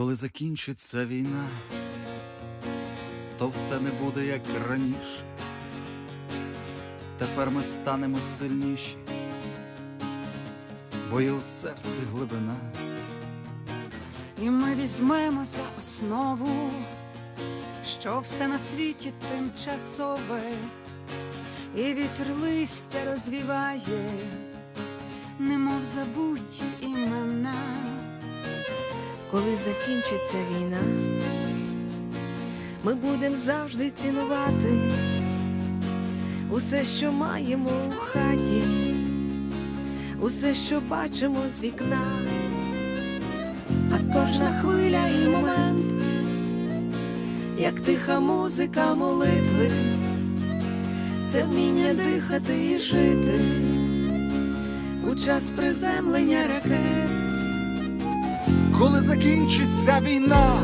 Коли закінчиться війна, то все не буде як раніше. Тепер ми станемо сильніші, бо є у серці глибина. І ми візьмемо за основу, що все на світі тимчасове, і вітер листя розвіває, немов забуті імена. Коли закінчиться війна, ми будемо завжди цінувати усе, що маємо у хаті, усе, що бачимо з вікна. А кожна хвиля і момент, як тиха музика молитви, це вміння дихати і жити у час приземлення ракет. Коли закінчиться війна,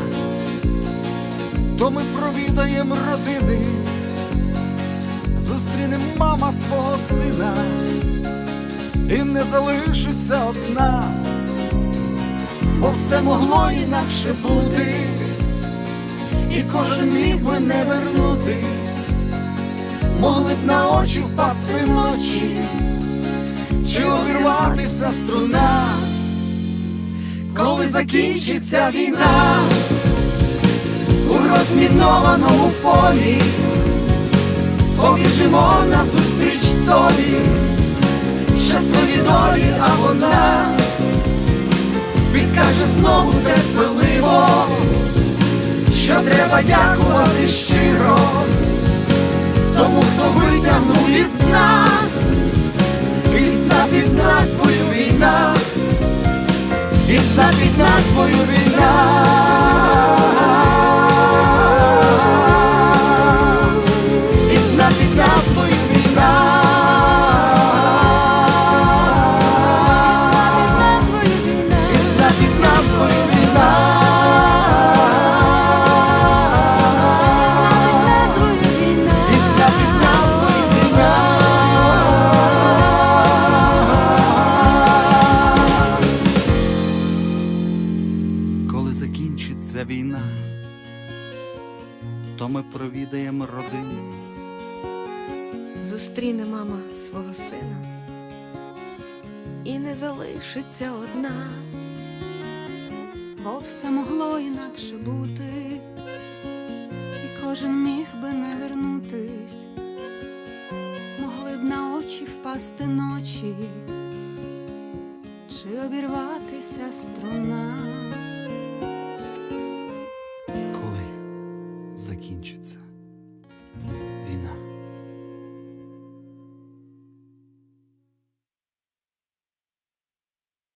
то ми провідаємо родини, зустрінемо мама свого сина. І не залишиться одна, бо все могло інакше бути, і кожен міг би не вернутись, могли б на очі впасти вночі, чи обірватися струна коли закінчиться війна. У розмінованому полі, побіжимо назустріч тобі, щасливі долі, а вона підкаже знову терпеливо, що треба дякувати щиро, тому хто витягнув із дна, під назвою війна. Коли закінчиться війна, то ми провідаємо родини. Зустріне мама свого сина і не залишиться одна. бо все могло інакше бути, і кожен міг би не вернутись, могли б на очі впасти ночі, чи обірватися струна.